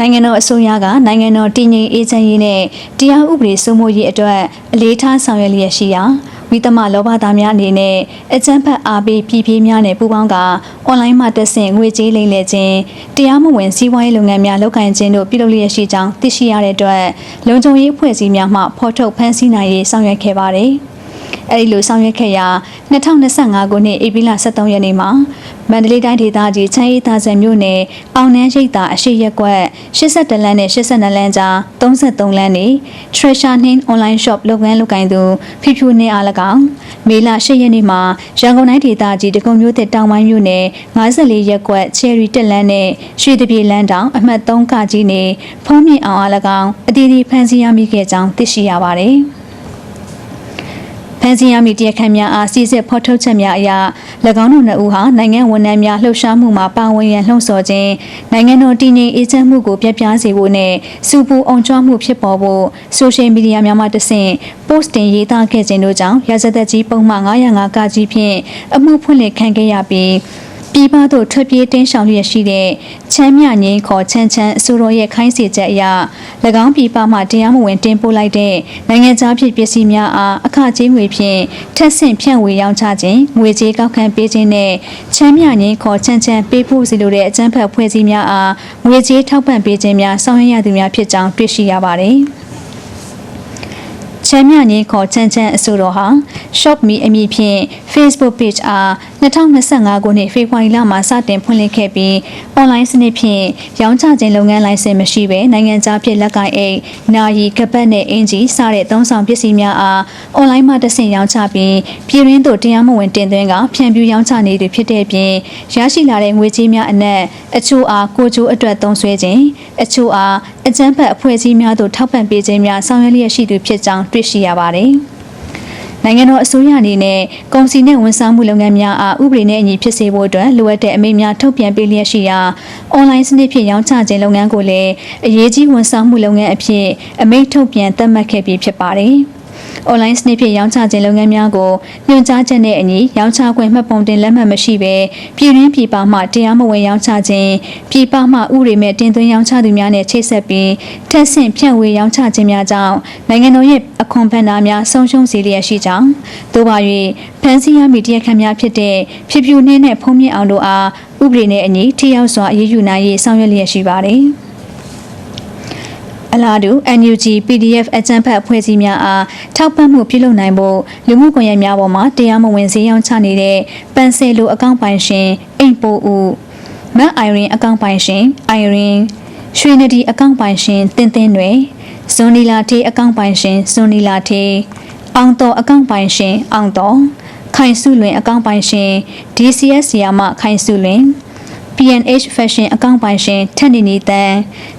နိုင်ငံတော်အစိုးရကနိုင်ငံတော်တည်ငြိမ်အေးချမ်းရေးနဲ့တရားဥပဒေစိုးမိုးရေးအတွက်အလေးထားဆောင်ရွက်လျက်ရှိရာဝိသမလောဘသားများအနေနဲ့အကြမ်းဖက်အားပေးပြည်ပြည်များနဲ့ပူးပေါင်းကအွန်လိုင်းမှာတက်ဆင့်ငွေကြေးလိမ်လည်ခြင်းတရားမဝင်စီးပွားရေးလုပ်ငန်းများလုပ်ကိုင်ခြင်းတို့ပြုလုပ်လျက်ရှိကြောင်းသိရှိရတဲ့အတွက်လုံခြုံရေးအဖွဲ့အစည်းများမှဖော်ထုတ်ဖမ်းဆီးနိုင်ရေးဆောင်ရွက်ခဲ့ပါတယ်။ အဲဒီလိုဆောင်ရွက်ခဲ့ရာ2025ခုနှစ်ဧပြီလ23ရက်နေ့မှာမန္တလေးတိုင်းဒေသကြီးချမ်းရီသားစံမြို့နယ်အောင်နှန်းရိပ်သာအရှိရက်ကွက်82လမ်းနဲ့82လမ်းကြား33လမ်းနေ Treasure Name Online Shop လုပ်ငန်းလုပ်ကိုင်သူဖြူဖြူနှင်းအား၎င်းမေလ10ရက်နေ့မှာရန်ကုန်တိုင်းဒေသကြီးတကုံမြို့တစ်တောင်ပိုင်းမြို့နယ်54ရက်ကွက် Cherry တက်လမ်းနဲ့ရွှေတပြေလမ်းတောင်အမှတ်3ကကြီးနေဖုံးမြင့်အောင်အား၎င်းအတီးတီဖန်စီရမိခဲ့ကြောင်းသိရှိရပါတယ်။ ဖန်စီရမီတရားခံများအားစီစစ်ဖော်ထုတ်ချက်များအရ၎င်းတို့နှစ်ဦးဟာနိုင်ငံဝန်ထမ်းများလှုပ်ရှားမှုမှာပါဝင်ရန်လှုံ့ဆော်ခြင်းနိုင်ငံတော်တည်ငြိမ်အေးချမ်းမှုကိုပြပြစေဖို့နဲ့စူပူအောင်ကျွမ်းမှုဖြစ်ပေါ်ဖို့ဆိုရှယ်မီဒီယာများမှတဆင့် post တင်ရေးသားခဲ့ခြင်းတို့ကြောင့်ရာဇသက်ကြီးပုံမှန်905ကကြီးဖြင့်အမှုဖွင့်လှစ်ခံခဲ့ရပြီး ပြည်ပသို့ထွက်ပြေးတင်းရှောင်လျက်ရှိတဲ့ချမ်းမြငင်းခေါ်ချမ်းချမ်းအစိုးရရဲ့ခိုင်းစေချက်အရ၎င်းပြည်ပမှတရားမဝင်တင်ပို့လိုက်တဲ့နိုင်ငံခြားဖြစ်ပစ္စည်းများအားအခကြေးငွေဖြင့်ထက်ဆင့်ဖြန့်ဝေရောင်းချခြင်းငွေကြေးကောက်ခံပေးခြင်းနဲ့ချမ်းမြငင်းခေါ်ချမ်းချမ်းပေးဖို့စီလိုတဲ့အကြမ်းဖက်ဖွဲ့စည်းများအားငွေကြေးထောက်ပံ့ပေးခြင်းများဆောင်ရွက်ရသူများဖြစ်ကြောင်းတွေ့ရှိရပါတယ်။ ချမ်းမြငင်းခေါ်ချမ်းချမ်းအဆိုတော်ဟာ Shop Me အမည်ဖြင့် Facebook page အား2025ခုနှစ်ဖေဖော်ဝါရီလမှာစတင်ဖွင့်လှစ်ခဲ့ပြီး online စနစ်ဖြင့်ရောင်းချခြင်းလုပ်ငန်းလိုင်စင်မရှိဘဲနိုင်ငံခြားဖြစ်လက်ကိုင်အိတ်၊နာရီကပတ်နဲ့အင်ဂျီစတဲ့သုံးဆောင်ပစ္စည်းများအား online မှာတဆင့်ရောင်းချပြီးပြည်ရင်းသို့တရားမဝင်တင်သွင်းကဖြန့်ဖြူးရောင်းချနေသူဖြစ်တဲ့ပြင်ရရှိလာတဲ့ငွေကြေးများအနက်အချို့အားကိုကျိုးအတွက်သုံးစွဲခြင်းအချို့အား အကြမ်းဖက်အဖွဲ့အစည်းများသို့ထောက်ပံ့ပေးခြင်းများဆောင်ရွက်လျက်ရှိသူဖြစ်ကြောင်းတွေ့ရှိရပါတယ်။နိုင်ငံတော်အစိုးရအနေနဲ့ကုန်စည်နဲ့ဝန်ဆောင်မှုလုပ်ငန်းများအားဥပဒေနဲ့အညီဖြစ်စေဖို့အတွက်လိုအပ်တဲ့အမိန့်များထုတ်ပြန်ပေးလျက်ရှိရာအွန်လိုင်းစနစ်ဖြင့်ရောင်းချခြင်းလုပ်ငန်းကိုလည်းအရေးကြီးဝန်ဆောင်မှုလုပ်ငန်းအဖြစ်အမိန့်ထုတ်ပြန်သတ်မှတ်ခဲ့ပြီးဖြစ်ပါတယ်။ online စနစ်ဖြင့်ရောင်းချခြင်းလုပ်ငန်းများကိုညွှန်ကြားချက်နဲ့အညီရောင်းချခွင့်မှတ်ပုံတင်လက်မှတ်မရှိဘဲပြည်ရင်းပြည်ပမှတရားမဝင်ရောင်းချခြင်းပြည်ပမှဥပဒေမဲ့တင်သွင်းရောင်းချသူများနဲ့ချိတ်ဆက်ပြီးထက်ဆင့်ဖြန့်ဝေရောင်းချခြင်းများကြောင့်နိုင်ငံတော်ရဲ့အခွန်ဖန်တာများဆုံးရှုံးစေလျက်ရှိကြောင်းသို့ပါ၍ဖန်စီရမီတရားခံများဖြစ်တဲ့ဖြစ်ပြူနှင်းနဲ့ဖုံးမြင့်အောင်တို့အားဥပဒေနဲ့အညီထိရောက်စွာအရေးယူနိုင်ရေးဆောင်ရွက်လျက်ရှိပါတယ်။ အလားတူ NUG PDF အကြံဖတ်အဖွဲ့အစည်းများအားထောက်ပံ့မှုပြုလုပ်နိုင်ဖို့လူမှုကွန်ရက်များပေါ်မှာတရားမဝင်ဈေးရောင်းချနေတဲ့ပန်ဆယ်လိုအကောင့်ပိုင်ရှင်အိမ်ပိုဦးမတ်အိုင်ရင်အကောင့်ပိုင်ရှင်အိုင်ရင်ရွှေနဒီအကောင့်ပိုင်ရှင်တင်တင်တွေဇွန်နီလာထေးအကောင့်ပိုင်ရှင်ဇွန်နီလာထေးအောင်တော်အကောင့်ပိုင်ရှင်အောင်တော်ခိုင်စုလွင်အကောင့်ပိုင်ရှင် DCS ဆီယာမခိုင်စုလွင် PNH Fashion အကောင့်ပိုင်ရှင်ထက်နေနေတန်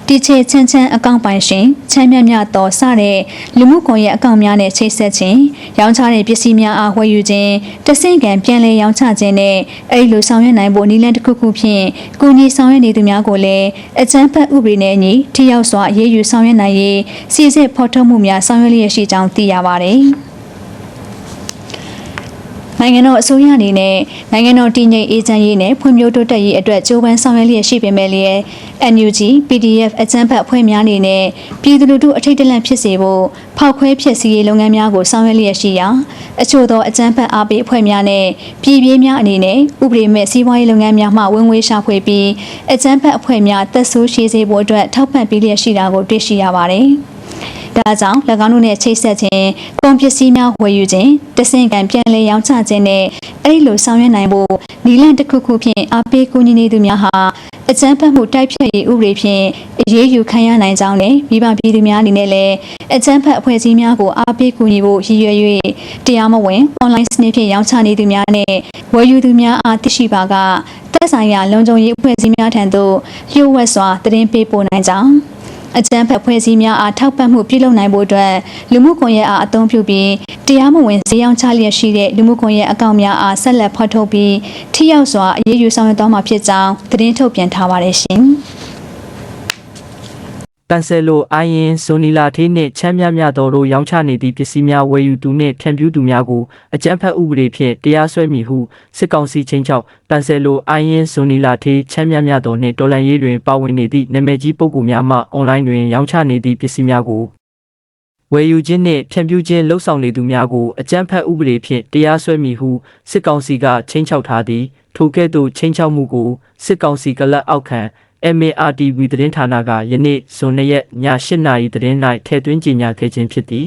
တီချေချမ်းချမ်းအကောင့်ပိုင်ရှင်ချမ်းမြမြတော်စတဲ့လူမှုကွန်ရက်အကောင့်များနဲ့ချိတ်ဆက်ခြင်းရောင်းချတဲ့ပစ္စည်းများအားဝယ်ယူခြင်းတဆင့်ကံပြန်လည်ရောင်းချခြင်းနဲ့အဲ့လိုဆောင်ရွက်နိုင်ဖို့နည်းလမ်းတစ်ခုခုဖြင့်ကုညီဆောင်ရွက်နေသူများကိုလည်းအကြမ်းဖက်ဥပဒေနဲ့အညီထိရောက်စွာအရေးယူဆောင်ရွက်နိုင်ရေးစီစစ်ဖော်ထုတ်မှုများဆောင်ရွက်လျက်ရှိကြောင်းသိရပါတယ်။ နိုင်ငံတော်အစိုးရအနေနဲ့နိုင်ငံတော်တည်ငြိမ်အေးချမ်းရေးနဲ့ဖွံ့ဖြိုးတိုးတက်ရေးအတွက်ကြိုးပမ်းဆောင်ရွက်လျက်ရှိပေမဲ့လည်း NUG PDF အကြမ်းဖက်အဖွဲ့များအနေနဲ့ပြည်သူလူထုအထိတ်တလန့်ဖြစ်စေဖို့ဖောက်ခွဲဖြစ်စီရေးလုပ်ငန်းများကိုဆောင်ရွက်လျက်ရှိရာအချို့သောအကြမ်းဖက်အားပေးအဖွဲ့များနဲ့ပြည်ပြင်းများအနေနဲ့ဥပဒေမဲ့စီးပွားရေးလုပ်ငန်းများမှဝင်ငွေရှာဖွေပြီးအကြမ်းဖက်အဖွဲ့များတက်ဆိုးရှိစေဖို့အတွက်ထောက်ပံ့ပေးလျက်ရှိတာကိုတွေ့ရှိရပါတယ်။ ဒါကြောင့်၎င်းတို့နဲ့ချိတ်ဆက်ခြင်းကုန်ပစ္စည်းများဝယ်ယူခြင်းတဆင့်ကံပြန်လည်ရောင်းချခြင်းနဲ့အဲ့ဒီလိုဆောင်ရွက်နိုင်ဖို့နီလန့်တစ်ခုခုဖြင့်အားပေးကူညီနေသူများဟာအကြမ်းဖက်မှုတိုက်ဖျက်ရေးဥပဒေဖြင့်အရေးယူခံရနိုင်ကြောင်းနဲ့မိဘပြည်သူများအနေနဲ့လည်းအကြမ်းဖက်အဖွဲ့အစည်းများကိုအားပေးကူညီဖို့ရည်ရွယ်၍တရားမဝင် online စနစ်ဖြင့်ရောင်းချနေသူများနဲ့ဝယ်ယူသူများအားသိရှိပါကသက်ဆိုင်ရာလုံခြုံရေးအဖွဲ့အစည်းများထံသို့လျှို့ဝှက်စွာသတင်းပေးပို့နိုင်ကြောင်း အကြမ်းဖက်ဖွဲ့စည်းများအားထောက်ပံ့မှုပြုလုပ်နိုင်ဖို့အတွက်လူမှုကွန်ရက်အားအသုံးပြုပြီးတရားမဝင်ဈေးရောင်းချလျက်ရှိတဲ့လူမှုကွန်ရက်အကောင့်များအားဆက်လက်ဖော်ထုတ်ပြီးထိရောက်စွာအရေးယူဆောင်ရွက်သွားမှာဖြစ်ကြောင်းသတင်းထုတ်ပြန်ထားပါတယ်ရှင်။ ပန်ဆယ်လိုအိုင်းရင်ဇွန်နီလာထေးနှင့်ချမ်းမြမြတော်တို့ရောင်းချနေသည့်ပစ္စည်းများဝယ်ယူသူနှင့်ဖြန့်ဖြူးသူများကိုအကြမ်းဖက်ဥပဒေဖြင့်တရားစွဲမည်ဟုစစ်ကောင်စီချင်းချောက်ပန်ဆယ်လိုအိုင်းရင်ဇွန်နီလာထေးချမ်းမြမြတော်နှင့်တော်လန်ရေးတွင်ပါဝင်နေသည့်နာမည်ကြီးပုဂ္ဂိုလ်များမှအွန်လိုင်းတွင်ရောင်းချနေသည့်ပစ္စည်းများကိုဝယ်ယူခြင်းနှင့်ဖြန့်ဖြူးခြင်းလှုပ်ဆောင်နေသူများကိုအကြမ်းဖက်ဥပဒေဖြင့်တရားစွဲမည်ဟုစစ်ကောင်စီကချင်းချောက်ထားသည်ထိုကဲ့သို့ချင်းချောက်မှုကိုစစ်ကောင်စီကလပ်အောက်ခံ MARTV သတင်းဌာနကယနေ့ဇွန်၂ရက်ည8:00နာရီသတင်း၌ထည့်သွင်းကြေညာခဲ့ခြင်းဖြစ်သည်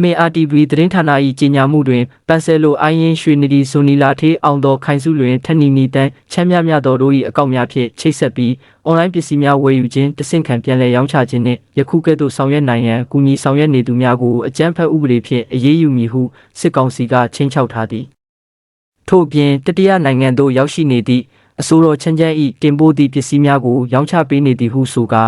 MARTV သတင်းဌာန၏ကြေညာမှုတွင်ပန်ဆယ်လိုအိုင်းရင်ရွှေနဒီဆိုနီလာထေးအောင်တော်ခိုင်စုလွင်ထက်နီနီတန်းချမ်းမြမြတော်တို့၏အကောင့်များဖြင့်ချိတ်ဆက်ပြီးအွန်လိုင်းပစ္စည်းများဝယ်ယူခြင်းတဆင့်ခံပြန်လည်ရောင်းချခြင်းနှင့်ယခုကဲ့သို့ဆောင်ရွက်နိုင်ရန်ကူညီဆောင်ရွက်နေသူများကိုအကြမ်းဖက်ဥပဒေဖြင့်အရေးယူမည်ဟုစစ်ကောင်စီကချင်းချောက်ထားသည်ထို့အပြင်တတိယနိုင်ငံသို့ရောက်ရှိနေသည့် အဆိုတော်ချမ်းချမ်းဤတင်ပို့သည့်ပစ္စည်းများကိုရောင်းချပေးနေသည်ဟုဆိုကာ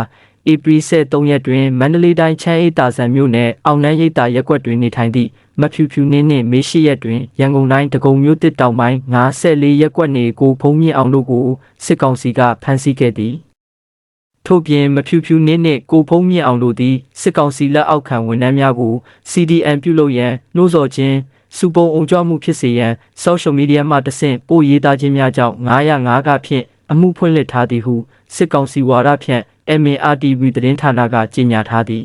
ဧပြီ23ရက်တွင်မန္တလေးတိုင်းချမ်းအေးတာဆန်မြို့နယ်အောင်နန်းရိပ်သာရပ်ကွက်တွင်နေထိုင်သည့်မဖြူဖြူနှင်းနှင့်မေရှိရက်တွင်ရန်ကုန်တိုင်းဒဂုံမြို့တစ်တောင်ပိုင်း94ရပ်ကွက်နေကိုဖုံးမြင့်အောင်တို့ကိုစစ်ကောင်စီကဖမ်းဆီးခဲ့သည်ထို့ပြင်မဖြူဖြူနင်းနှင့်ကိုဖုံးမြင့်အောင်တို့သည်စစ်ကောင်စီလက်အောက်ခံဝန်ထမ်းများကို CDN ပြုလုပ်ရန်နှိုးဆော်ခြင်း စူပုံအုံကြွမှုဖြစ်စေရန် social media မှတဆင့်ပို့ရေးသားခြင်းများကြောင့်905ကဖြင့်အမှုဖွင့်လှစ်ထားသည်ဟုစစ်ကောင်စီဝါဒဖြန့် MARTV သတင်းဌာနကကြေညာထားသည်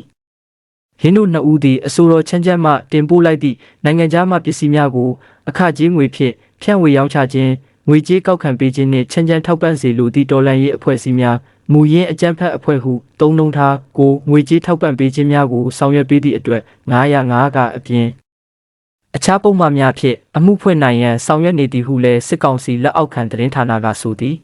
ဟင်းတို့နှစ်ဦးသည်အဆိုတော်ချမ်းချမ်းမှတင်ပို့လိုက်သည့်နိုင်ငံခြားမှပစ္စည်းများကိုအခကြေးငွေဖြင့်ဖြန့်ဝေရောင်းချခြင်းငွေကြေးကောက်ခံပေးခြင်းနှင့်ချမ်းချမ်းထောက်ပံ့စေလိုသည့်တော်လှန်ရေးအဖွဲ့အစည်းများမူရင်းအကြမ်းဖက်အဖွဲ့ဟုသုံးနှုန်းထားကိုငွေကြေးထောက်ပံ့ပေးခြင်းများကိုဆောင်ရွက်ပေးသည့်အတွက်905ကအပြင် အခြားပုံမှန်များဖြင့်အမှုဖွင့်နိုင်ရန်ဆောင်ရွက်နေသည်ဟုလည်းစစ်ကောင်စီလက်အောက်ခံသတင်းဌာနကဆိုသည်